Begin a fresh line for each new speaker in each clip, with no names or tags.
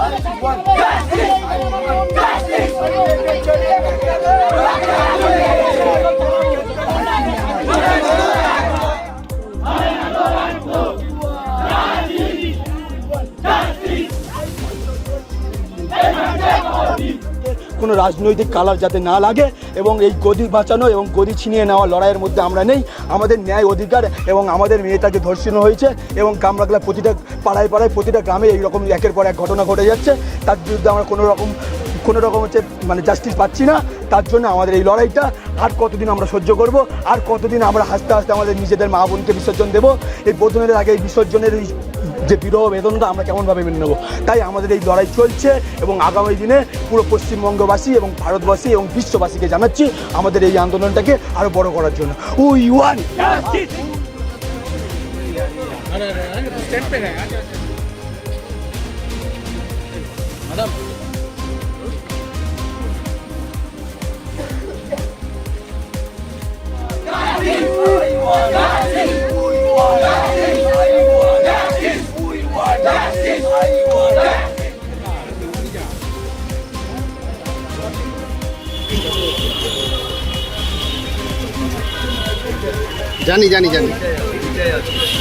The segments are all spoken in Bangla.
I want justice! I! কোনো রাজনৈতিক কালার যাতে না লাগে এবং এই গদি বাঁচানো এবং গদি ছিনিয়ে নেওয়া লড়াইয়ের মধ্যে আমরা নেই। আমাদের ন্যায় অধিকার এবং আমাদের মেয়েটাকে ধর্ষণ হয়েছে এবং কামরাগলা প্রতিটা পাড়ায় পাড়ায় প্রতিটা গ্রামে এইরকম একের পর এক ঘটনা ঘটে যাচ্ছে। তার বিরুদ্ধে আমরা কোনো রকম কোনো রকম হচ্ছে মানে জাস্টিস পাচ্ছি না। তার জন্য আমাদের এই লড়াইটা আর কতদিন আমরা সহ্য করব? আর কতদিন আমরা হাসতে হাসতে আমাদের নিজেদের মা বোনকে বিসর্জন দেবো? এই বোধনের আগে এই বিসর্জনের যে বিরহ বেদনটা আমরা কেমনভাবে মেনে নেব? তাই আমাদের এই লড়াই চলছে এবং আগামী দিনে পুরো পশ্চিমবঙ্গবাসী এবং ভারতবাসী এবং বিশ্ববাসীকে জানাচ্ছি আমাদের এই আন্দোলনটাকে আরও বড় করার জন্য। উই ওয়ান
জানি জানি জানি।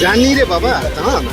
জানি রে বাবা দাঁড়া না